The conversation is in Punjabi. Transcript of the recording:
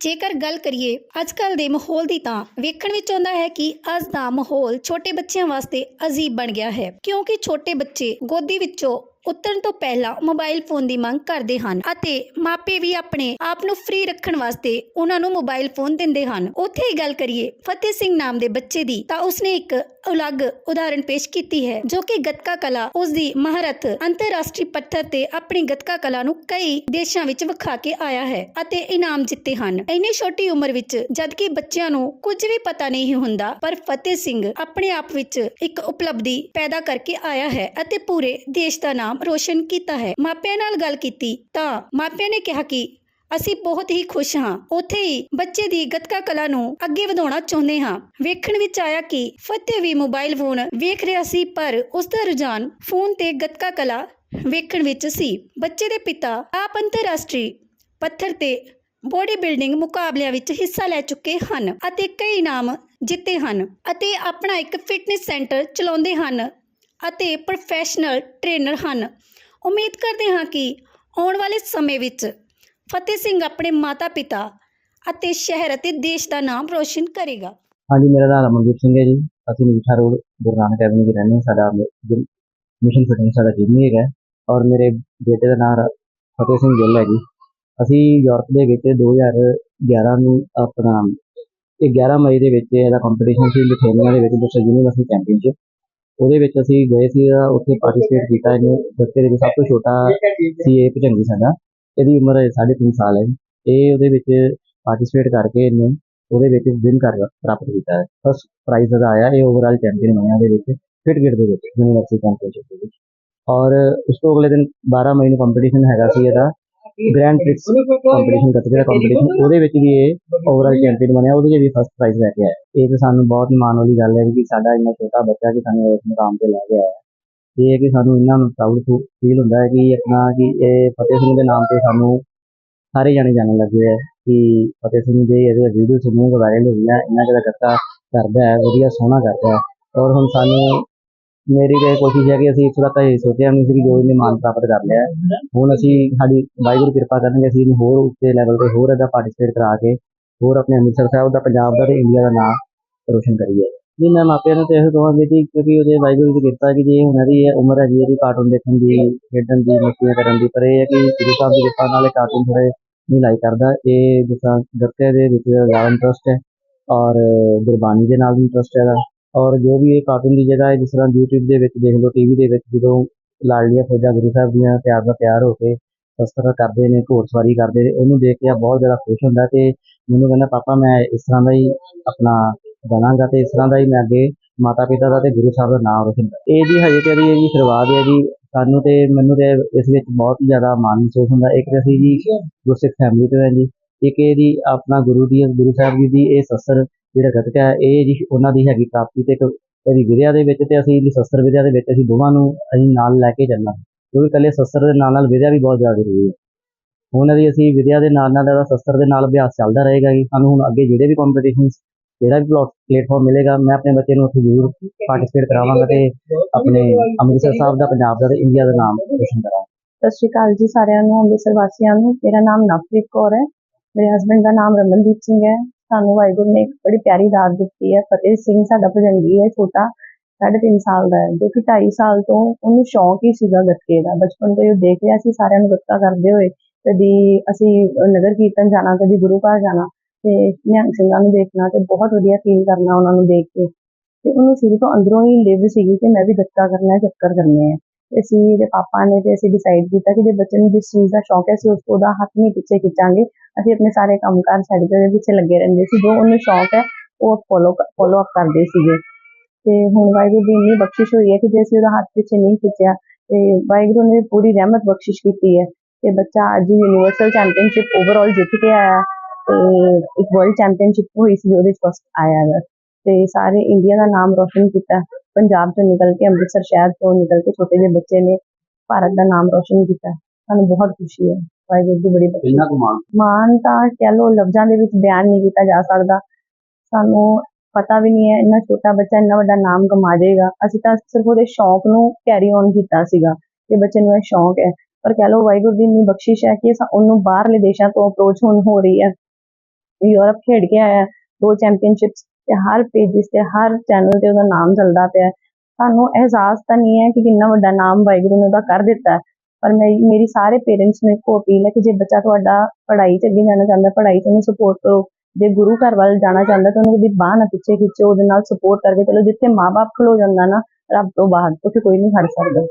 ਜੇਕਰ ਗੱਲ ਕਰੀਏ ਅੱਜ ਕੱਲ ਦੇ ਮਾਹੌਲ ਦੀ ਤਾਂ ਵੇਖਣ ਵਿੱਚ ਆਉਂਦਾ ਹੈ ਕਿ ਅੱਜ ਦਾ ਮਾਹੌਲ ਛੋਟੇ ਬੱਚਿਆਂ ਵਾਸਤੇ ਅਜੀਬ ਬਣ ਗਿਆ ਹੈ। ਕਿਉਂਕਿ ਛੋਟੇ ਬੱਚੇ ਗੋਦੀ ਵਿੱਚੋਂ ਉਤਰਨ ਤੋਂ ਪਹਿਲਾਂ ਮੋਬਾਈਲ ਫੋਨ ਦੀ ਮੰਗ ਕਰਦੇ ਹਨ ਅਤੇ ਮਾਪੇ ਵੀ ਆਪਣੇ ਆਪ ਨੂੰ ਫ੍ਰੀ ਰੱਖਣ ਵਾਸਤੇ ਉਹਨਾਂ ਨੂੰ ਮੋਬਾਈਲ ਫੋਨ ਦਿੰਦੇ ਹਨ। ਉੱਥੇ ਹੀ ਗੱਲ ਕਰੀਏ ਫਤਿਹ ਸਿੰਘ ਨਾਮ ਦੇ ਬੱਚੇ ਦੀ ਤਾਂ ਉਸਨੇ ਇੱਕ ਅਲੱਗ ਉਦਾਹਰਣ ਪੇਸ਼ ਕੀਤੀ ਹੈ ਜੋ ਕਿ ਗੱਤਕਾ ਕਲਾ ਉਸ ਦੀ ਮਹਾਰਤ ਅੰਤਰਰਾਸ਼ਟਰੀ ਪੱਧਰ ਤੇ ਆਪਣੀ ਗੱਤਕਾ ਕਲਾ ਨੂੰ ਕਈ ਦੇਸ਼ਾਂ ਵਿੱਚ ਵਿਖਾ ਕੇ ਆਇਆ ਹੈ ਅਤੇ ਇਨਾਮ ਜਿੱਤੇ ਹਨ। ਇੰਨੀ ਛੋਟੀ ਉਮਰ ਵਿੱਚ ਜਦਕਿ ਬੱਚਿਆਂ ਨੂੰ ਕੁਝ ਵੀ ਪਤਾ ਨਹੀਂ ਹੁੰਦਾ, ਪਰ ਫਤਿਹ ਸਿੰਘ ਆਪਣੇ ਆਪ ਵਿੱਚ ਇੱਕ ਉਪਲਬਧੀ ਪੈਦਾ ਕਰਕੇ ਆਇਆ ਹੈ ਅਤੇ ਪੂਰੇ ਦੇਸ਼ ਦਾ ਨਾਮ ਰੋਸ਼ਨ ਕੀਤਾ ਹੈ। ਮਾਪਿਆਂ ਨਾਲ ਗੱਲ ਕੀਤੀ ਤਾਂ ਮਾਪਿਆਂ ਨੇ ਕਿਹਾ ਕਿ ਅਸੀਂ ਬਹੁਤ ਹੀ ਖੁਸ਼ ਹਾਂ। ਉੱਥੇ ਹੀ ਬੱਚੇ ਦੀ ਗੱਤਕਾ ਕਲਾ ਨੂੰ ਅੱਗੇ ਵਧਾਉਣਾ ਚਾਹੁੰਦੇ ਹਾਂ। ਵੇਖਣ ਵਿੱਚ ਆਇਆ ਕਿ ਫਤਿਹ ਵੀ ਮੋਬਾਈਲ ਫੋਨ ਵੇਖ ਰਿਹਾ ਸੀ, ਪਰ ਉਸ ਦਾ ਰੁਝਾਨ ਫੋਨ ਤੇ ਗੱਤਕਾ ਕਲਾ ਵੇਖਣ ਵਿੱਚ ਸੀ। ਬੱਚੇ ਦੇ ਪਿਤਾ ਆਪ ਅੰਤਰਰਾਸ਼ਟਰੀ ਪੱਥਰ ਤੇ ਬੋਡੀ ਬਿਲਡਿੰਗ ਮੁਕਾਬਲਿਆਂ ਵਿੱਚ ਹਿੱਸਾ ਲੈ ਚੁੱਕੇ ਹਨ ਅਤੇ ਕਈ ਇਨਾਮ ਜਿੱਤੇ ਹਨ ਅਤੇ ਆਪਣਾ ਇੱਕ ਫਿਟਨੈਸ ਸੈਂਟਰ ਚਲਾਉਂਦੇ ਹਨ। ਅਤੇ ਪ੍ਰੋਫੈਸ਼ਨਲ ਟ੍ਰੇਨਰ ਹਨ। ਉਮੀਦ ਕਰਦੇ ਹਾਂ ਕਿ ਆਉਣ ਵਾਲੇ ਸਮੇਂ ਵਿੱਚ ਫਤਿਹ ਸਿੰਘ ਆਪਣੇ ਮਾਤਾ-ਪਿਤਾ ਅਤੇ ਸ਼ਹਿਰ ਅਤੇ ਦੇਸ਼ ਦਾ ਨਾਮ ਰੋਸ਼ਨ ਕਰੇਗਾ। ਹਾਂਜੀ, ਮੇਰਾ ਨਾਮ ਅਮਨਦੀਪ ਸਿੰਘ ਹੈ ਜੀ। ਅਸੀਂ ਮਜੀਠਾ ਰੋਡ, ਗੁਰੂ ਨਾਨਕ ਐਵਨਿਊ ਦੇ ਰਹਿੰਦੇ ਹਾਂ। ਸਾਡਾ ਮਿਸ਼ਨ ਫਿਟਨੈਸ ਸਾਡਾ ਜਿਮ ਹੈਗਾ। ਔਰ ਮੇਰੇ ਬੇਟੇ ਦਾ ਨਾਮ ਫਤਿਹ ਸਿੰਘ ਗਿੱਲ ਹੈ ਜੀ। ਅਸੀਂ ਯੂਰਪ ਦੇ ਵਿੱਚ 2011 ਨੂੰ ਆਪਣਾ, ਇਹ 11 ਮਈ ਦੇ ਵਿੱਚ ਇਹਦਾ ਕੰਪੀਟੀਸ਼ਨ ਸੀ। ਲਿਥੂਆਨੀਆ ਦੇ ਵਿੱਚ ਵਿਸ਼ਵ ਯੂਨੀਵਰਸਿਟੀ ਚੈਂਪੀਅਨਸ਼ਿਪ ਉਹਦੇ ਵਿੱਚ ਅਸੀਂ ਗਏ ਸੀ ਉੱਥੇ ਪਾਰਟਿਸਿਪੇਟ ਕੀਤਾ ਇਹਨੇ। ਬੱਚੇ ਦੇ ਵਿੱਚ ਸਭ ਤੋਂ ਛੋਟਾ ਸੀ ਇਹ ਭਜੰਗੀ ਸਾਡਾ। ਇਹਦੀ ਉਮਰ 3.5 ਸਾਲ ਹੈ। ਇਹ ਉਹਦੇ ਵਿੱਚ ਪਾਰਟਿਸਿਪੇਟ ਕਰਕੇ ਇਹਨੇ ਉਹਦੇ ਵਿੱਚ ਵਿਨ ਕਰ ਪ੍ਰਾਪਤ ਕੀਤਾ ਹੈ। ਫਸਟ ਪ੍ਰਾਈਜ਼ ਇਹਦਾ ਆਇਆ, ਇਹ ਓਵਰਆਲ ਚੈਂਪੀਅਨ ਬਣਿਆ ਉਹਦੇ ਵਿੱਚ ਫਿਟਗੇਟ ਦੇ ਵਿੱਚ ਯੂਨੀਵਰਸਿਟੀ ਚੈਂਪੀਅਨਸ਼ਿਪ ਦੇ ਵਿੱਚ। ਔਰ ਉਸ ਤੋਂ ਅਗਲੇ ਦਿਨ 12 ਮਈ ਨੂੰ ਕੰਪੀਟੀਸ਼ਨ ਹੈਗਾ ਸੀ ਇਹਦਾ। ਗ੍ਰੈਂਡ ਪ੍ਰਿਕਸ ਕੰਪੀਟੀਸ਼ਨ ਗੱਤਕੇ ਦਾ ਕੰਪੀਟੀਸ਼ਨ ਉਹਦੇ ਵਿੱਚ ਵੀ ਇਹ ਓਵਰਆਲ ਚੈਂਪੀਅਨ ਬਣਿਆ ਉਹਦੇ 'ਚ ਵੀ ਫਸਟ ਪ੍ਰਾਈਜ਼ ਲੈ ਕੇ ਆਇਆ। ਇਹ ਤਾਂ ਸਾਨੂੰ ਬਹੁਤ ਮਾਣ ਵਾਲੀ ਗੱਲ ਹੈ ਕਿ ਸਾਡਾ ਇੰਨਾ ਛੋਟਾ ਬੱਚਾ ਕਿ ਸਾਨੂੰ ਇਸ ਮੁਕਾਮ ਤੇ ਲੈ ਕੇ ਆਇਆ। ਇਹ ਹੈ ਕਿ ਸਾਨੂੰ ਇਹਨਾਂ ਨੂੰ ਪ੍ਰਾਊਡ ਫੀਲ ਹੁੰਦਾ ਹੈ ਕਿ ਆਪਣਾ ਕਿ ਇਹ ਫਤਿਹ ਸਿੰਘ ਦੇ ਨਾਮ ਤੇ ਸਾਨੂੰ ਸਾਰੇ ਜਾਣੇ ਜਾਣਨ ਲੱਗੇ ਹੈ ਕਿ ਫਤਿਹ ਸਿੰਘ ਦੇ ਇਹਦੇ ਵੀਡੀਓ ਕਿੰਨੀਆਂ ਵਾਇਰਲ ਹੋਈਆਂ ਇੰਨਾ ਜਿਹੜਾ ਗੱਤਾ ਕਰਦਾ ਹੈ ਵਧੀਆ ਸੋਹਣਾ ਕਰਦਾ ਹੈ। ਔਰ ਹੁਣ ਸਾਨੂੰ ਮੇਰੀ ਤਾਂ ਇਹ ਕੋਸ਼ਿਸ਼ ਹੈ ਕਿ ਅਸੀਂ ਇੱਕ ਵਾਰ ਤਾਂ ਇਹ ਸੋਚਿਆ ਨਹੀਂ ਸੀ ਕਿ ਜੋ ਇਹਨੇ ਮਾਨ ਪ੍ਰਾਪਤ ਕਰ ਲਿਆ ਹੈ। ਹੁਣ ਅਸੀਂ ਸਾਡੀ ਵਾਹਿਗੁਰੂ ਕਿਰਪਾ ਕਰਨਗੇ, ਅਸੀਂ ਇਹਨੂੰ ਹੋਰ ਉੱਚੇ ਲੈਵਲ ਤੇ ਹੋਰ ਇਹਦਾ ਪਾਰਟਿਸਿਪੇਟ ਕਰਾ ਕੇ ਹੋਰ ਆਪਣੇ ਅੰਮ੍ਰਿਤਸਰ ਸਾਹਿਬ ਦਾ, ਪੰਜਾਬ ਦਾ ਤੇ ਇੰਡੀਆ ਦਾ ਨਾਮ ਰੋਸ਼ਨ ਕਰੀਏ। ਜੀ ਮੈਂ ਮਾਪਿਆਂ ਨੂੰ ਤਾਂ ਇਹ ਕਹਾਂਗੇ ਜੀ, ਕਿਉਂਕਿ ਉਹਦੇ ਵਾਹਿਗੁਰੂ ਦੀ ਕਿਰਪਾ ਕਿ ਜੇ ਉਹਨਾਂ ਦੀ ਇਹ ਉਮਰ ਹੈ ਜੀ, ਇਹਦੀ ਕਾਰਟੂਨ ਦੇਖਣ ਦੀ, ਖੇਡਣ ਦੀ, ਮਸਤੀਆਂ ਕਰਨ ਦੀ, ਪਰ ਇਹ ਹੈ ਕਿ ਗੁਰੂ ਸਾਹਿਬ ਦੀ ਕਿਰਪਾ ਨਾਲ ਇਹ ਕਾਰਟੂਨ ਥੋੜੇ ਨਹੀਂ ਲਾਈਕ ਕਰਦਾ। ਇਹ ਜਿਸ ਤਰ੍ਹਾਂ ਗੱਤਕੇ ਦੇ ਵਿੱਚ ਜ਼ਿਆਦਾ ਇੰਟਰਸਟ ਹੈ ਔਰ ਗੁਰਬਾਣੀ ਦੇ ਨਾਲ ਵੀ ਇੰਟਰਸਟ ਹੈਗਾ ਔਰ ਜੋ ਵੀ ਇਹ ਕਾਰਟੂਨ ਦੀ ਜਗ੍ਹਾ ਹੈ ਜਿਸ ਤਰ੍ਹਾਂ YouTube ਦੇ ਵਿੱਚ ਦੇਖ ਲਓ ਟੀਵੀ ਦੇ ਵਿੱਚ ਜਦੋਂ ਲਾਡਲੀਆਂ ਫੌਜਾਂ ਗੁਰੂ ਸਾਹਿਬ ਦੀਆਂ ਤਿਆਰ ਦਾ ਤਿਆਰ ਹੋ ਕੇ ਸ਼ਸਤਰ ਕਰਦੇ ਨੇ ਘੋੜਸਵਾਰੀ ਕਰਦੇ ਨੇ ਉਹਨੂੰ ਦੇਖ ਕੇ ਬਹੁਤ ਜ਼ਿਆਦਾ ਖੁਸ਼ ਹੁੰਦਾ ਤੇ ਮੈਨੂੰ ਕਹਿੰਦਾ ਪਾਪਾ ਮੈਂ ਇਸ ਤਰ੍ਹਾਂ ਦਾ ਹੀ ਆਪਣਾ ਬਣਾਂਗਾ ਤੇ ਇਸ ਤਰ੍ਹਾਂ ਦਾ ਹੀ ਮੈਂ ਅੱਗੇ ਮਾਤਾ ਪਿਤਾ ਦਾ ਤੇ ਗੁਰੂ ਸਾਹਿਬ ਦਾ ਨਾਮ ਰੋਸ਼ਨ ਕਰਾਂ ਇਹ ਜੀ ਹਜੇ ਤੇ ਇਹਦੀ ਇਹਦੀ ਸ਼ੁਰੂਆਤ ਹੈ ਜੀ। ਸਾਨੂੰ ਤੇ ਮੈਨੂੰ ਤੇ ਇਸ ਵਿੱਚ ਬਹੁਤ ਹੀ ਜ਼ਿਆਦਾ ਮਾਣ ਮਹਿਸੂਸ ਹੁੰਦਾ। ਇੱਕ ਤਾਂ ਅਸੀਂ ਜੀ ਗੁਰਸਿੱਖ ਫੈਮਿਲੀ ਤੋਂ ਹਾਂ ਜੀ। ਇੱਕ ਇਹਦੀ ਆਪਣਾ ਗੁਰੂ ਦੀ ਗੁਰੂ ਸਾਹਿਬ ਜੀ ਦੀ ਇਹ ਸਸਰ ਜਿਹੜਾ ਗੱਤਕਾ ਹੈ, ਇਹ ਜੀ ਉਹਨਾਂ ਦੀ ਹੈਗੀ ਪ੍ਰਾਪਤੀ ਤੇ ਇਹਦੀ ਵਿਦਿਆ ਦੇ ਵਿੱਚ ਤੇ ਅਸੀਂ ਇਹਦੀ ਵਿਦਿਆ ਦੇ ਵਿੱਚ ਅਸੀਂ ਦੋਵਾਂ ਨੂੰ ਅਸੀਂ ਨਾਲ ਲੈ ਕੇ ਚੱਲਣਾ। ਕਿਉਂਕਿ ਇਕੱਲੇ ਸਸਰ ਦੇ ਨਾਲ ਨਾਲ ਵਿਦਿਆ ਵੀ ਬਹੁਤ ਜ਼ਿਆਦਾ ਜ਼ਰੂਰੀ ਹੈ। ਹੁਣ ਇਹਦੀ ਅਸੀਂ ਵਿਦਿਆ ਦੇ ਨਾਲ ਨਾਲ ਇਹਦਾ ਸਸਰ ਦੇ ਨਾਲ ਅਭਿਆਸ ਚੱਲਦਾ ਰਹੇਗਾ ਜੀ। ਸਾਨੂੰ ਹੁਣ ਅੱਗੇ ਜਿਹੜੇ ਵੀ ਕੰਪੀਟੀਸ਼ਨਸ ਜਿਹੜਾ ਵੀ ਪਲੇਟਫਾਰਮ ਮਿਲੇਗਾ, ਮੈਂ ਆਪਣੇ ਬੱਚੇ ਨੂੰ ਉੱਥੇ ਜ਼ਰੂਰ ਪਾਰਟਿਸਿਪੇਟ ਕਰਾਵਾਂਗਾ ਤੇ ਆਪਣੇ ਅੰਮ੍ਰਿਤਸਰ ਸਾਹਿਬ ਦਾ, ਪੰਜਾਬ ਦਾ ਤੇ ਇੰਡੀਆ ਦਾ ਨਾਮ ਰੋਸ਼ਨ ਕਰਾਂਗਾ। ਸਤਿ ਸ਼੍ਰੀ ਅਕਾਲ ਜੀ ਸਾਰਿਆਂ ਨੂੰ, ਅੰਮ੍ਰਿਤਸਰ ਵਾਸੀਆਂ ਨੂੰ। ਮੇਰਾ ਨਾਮ ਨਵਪ੍ਰੀਤ ਕੌਰ ਹੈ। ਮੇਰੇ ਹਸਬੰਡ ਦਾ ਨਾਮ ਰਮਨਦੀਪ ਸਿੰਘ ਹੈ। ਸਾਨੂੰ ਵਾਹਿਗੁਰੂ ਨੇ ਇੱਕ ਬੜੀ ਪਿਆਰੀ ਦਾਤ ਦਿੱਤੀ ਹੈ। ਫਤਿਹ ਸਿੰਘ ਸਾਡਾ ਭਜੰਗੀ ਹੈ, ਛੋਟਾ, ਸਾਢੇ ਤਿੰਨ ਸਾਲ ਦਾ ਹੈ, ਜੋ ਕਿ 2.5 ਸਾਲ ਤੋਂ ਉਹਨੂੰ ਸ਼ੌਂਕ ਹੀ ਸੀਗਾ ਗੱਤਕੇ ਦਾ। ਬਚਪਨ ਤੋਂ ਹੀ ਉਹ ਦੇਖ ਰਿਹਾ ਸੀ, ਸਾਰਿਆਂ ਨੂੰ ਗੱਤਕਾ ਕਰਦੇ ਹੋਏ। ਕਦੀ ਅਸੀਂ ਨਗਰ ਕੀਰਤਨ ਜਾਣਾ, ਕਦੀ ਗੁਰੂ ਘਰ ਜਾਣਾ, ਤੇ ਨਿਹੰਗ ਸਿੰਘਾਂ ਨੂੰ ਦੇਖਣਾ ਤੇ ਬਹੁਤ ਵਧੀਆ ਫੀਲ ਕਰਨਾ ਉਹਨਾਂ ਨੂੰ ਦੇਖ ਕੇ। ਤੇ ਉਹਨੂੰ ਸ਼ੁਰੂ ਤੋਂ ਅੰਦਰੋਂ ਹੀ ਲਿਵ ਸੀਗੀ ਕਿ ਮੈਂ ਵੀ ਗੱਤਕਾ ਕਰਨਾ ਹੈ, ਚੱਕਰ ਕਰਨੇ ਆ ਅਸੀਂ ਦੇ ਪਾਪਾ ਨੇ ਤੇ ਅਸੀਂ ਡਿਸਾਈਡ ਕੀਤਾ ਕਿ ਜੇ ਬੱਚੇ ਨੂੰ ਜਿਸ ਚੀਜ਼ ਦਾ ਸ਼ੌਕ ਹੈ, ਅਸੀਂ ਉਸ ਤੋਂ ਉਹਦਾ ਹੱਥ ਨਹੀਂ ਪਿੱਛੇ ਖਿੱਚਾਂਗੇ। ਅਸੀਂ ਆਪਣੇ ਸਾਰੇ ਕੰਮਕਾਰ ਛੱਡ ਕੇ ਉਹਦੇ ਪਿੱਛੇ ਲੱਗੇ ਰਹਿੰਦੇ ਸੀ। ਜੋ ਉਹਨੂੰ ਸ਼ੌਕ ਹੈ, ਉਹ ਫੋਲੋ ਫੋਲੋ ਅਪ ਕਰਦੇ ਸੀਗੇ। ਤੇ ਹੁਣ ਵਾਹਿਗੁਰੂ ਦੀ ਇੰਨੀ ਬਖਸ਼ਿਸ਼ ਹੋਈ ਹੈ ਕਿ ਜੇ ਅਸੀਂ ਉਹਦਾ ਹੱਥ ਪਿੱਛੇ ਨਹੀਂ ਖਿੱਚਿਆ, ਤੇ ਵਾਹਿਗੁਰੂ ਨੇ ਪੂਰੀ ਰਹਿਮਤ ਬਖਸ਼ਿਸ਼ ਕੀਤੀ ਹੈ ਤੇ ਬੱਚਾ ਅੱਜ ਯੂਨੀਵਰਸਲ ਚੈਂਪੀਅਨਸ਼ਿਪ ਓਵਰਆਲ ਜਿੱਤ ਕੇ ਆਇਆ ਤੇ ਇੱਕ ਵਰਲਡ ਚੈਂਪੀਅਨਸ਼ਿਪ ਹੋਈ ਸੀ, ਉਹਦੇ ਚ ਫਸਟ ਆਇਆ ਹੈ। ਤੇ ਸਾਰੇ ਇੰਡੀਆ ਦਾ ਨਾਮ ਰੋਸ਼ਨ ਕੀਤਾ। ਪੰਜਾਬ ਤੋਂ ਨਿਕਲ ਕੇ ਅੰਮ੍ਰਿਤਸਰ ਸ਼ਹਿਰ ਤੋਂ ਨਿਕਲ ਕੇ ਛੋਟੇ ਜਿਹੇ ਬੱਚੇ ਨੇ ਭਾਰਤ ਦਾ ਨਾਮ ਰੋਸ਼ਨ ਕੀਤਾ। ਸਾਨੂੰ ਬਹੁਤ ਖੁਸ਼ੀ ਹੈ। ਵਾਹਿਗੁਰੂ ਦੀ ਬੜੀ ਬਖਸ਼ਿਸ਼। ਮਾਣ? ਤਾਂ ਕਹਿ ਲਓ ਲਫ਼ਜ਼ਾਂ ਦੇ ਵਿੱਚ ਬਿਆਨ ਨਹੀਂ ਕੀਤਾ ਜਾ ਸਕਦਾ। ਸਾਨੂੰ ਪਤਾ ਵੀ ਨਹੀਂ ਹੈ ਇੰਨਾ ਛੋਟਾ ਬੱਚਾ ਇੰਨਾ ਵੱਡਾ ਨਾਮ ਕਮਾ ਜਾਏਗਾ। ਅਸੀਂ ਤਾਂ ਸਿਰਫ ਉਹਦੇ ਸ਼ੌਂਕ ਨੂੰ ਕੈਰੀ ਔਨ ਕੀਤਾ ਸੀਗਾ ਕਿ ਬੱਚੇ ਨੂੰ ਇਹ ਸ਼ੌਂਕ ਹੈ। ਪਰ ਕਹਿ ਲਓ ਵਾਹਿਗੁਰੂ ਦੀ ਇੰਨੀ ਬਖਸ਼ਿਸ਼ ਹੈ ਕਿ ਉਹਨੂੰ ਬਾਹਰਲੇ ਦੇਸ਼ਾਂ ਤੋਂ ਅਪਰੋਚ ਹੁਣ ਹੋ ਰਹੀ ਹੈ। ਯੂਰਪ ਖੇਡ ਕੇ ਆਇਆ ਦੋ ਚੈਂਪੀਅਨਸ਼ਿਪਸ ਤੇ ਹਰ ਪੇਜਿਸ ਤੇ, ਹਰ ਚੈਨਲ ਤੇ ਉਹਦਾ ਨਾਮ ਚੱਲਦਾ ਪਿਆ ਸਾਨੂੰ ਅਹਿਸਾਸ ਤਾਂ ਨਹੀਂ ਹੈ ਕਿ ਕਿੰਨਾ ਵੱਡਾ ਨਾਮ ਵਾਹਿਗੁਰੂ ਨੇ ਉਹਦਾ ਕਰ ਦਿੱਤਾ ਪਰ ਮੇਰੀ ਮੇਰੀ ਸਾਰੇ ਪੇਰੈਂਟਸ ਨੂੰ ਇੱਕੋ ਅਪੀਲ ਹੈ ਕਿ ਜੇ ਬੱਚਾ ਤੁਹਾਡਾ ਪੜ੍ਹਾਈ 'ਚ ਅੱਗੇ ਜਾਣਾ ਚਾਹੁੰਦਾ ਪੜ੍ਹਾਈ 'ਚ ਉਹਨੂੰ ਸਪੋਰਟ ਕਰੋ। ਜੇ ਗੁਰੂ ਘਰ ਵੱਲ ਜਾਣਾ ਚਾਹੁੰਦਾ ਤਾਂ ਉਹਨੂੰ ਉਹਦੀ ਬਾਂਹ ਨਾ ਪਿੱਛੇ ਖਿੱਚੋ, ਉਹਦੇ ਨਾਲ ਸਪੋਰਟ ਕਰਕੇ ਚਲੋ ਜਿੱਥੇ ਮਾਪੇ ਖਲੋ ਜਾਂਦਾ ਨਾ, ਰੱਬ ਤੋਂ ਬਾਹਰ ਉੱਥੇ ਕੋਈ ਨਹੀਂ ਖੜ ਸਕਦਾ।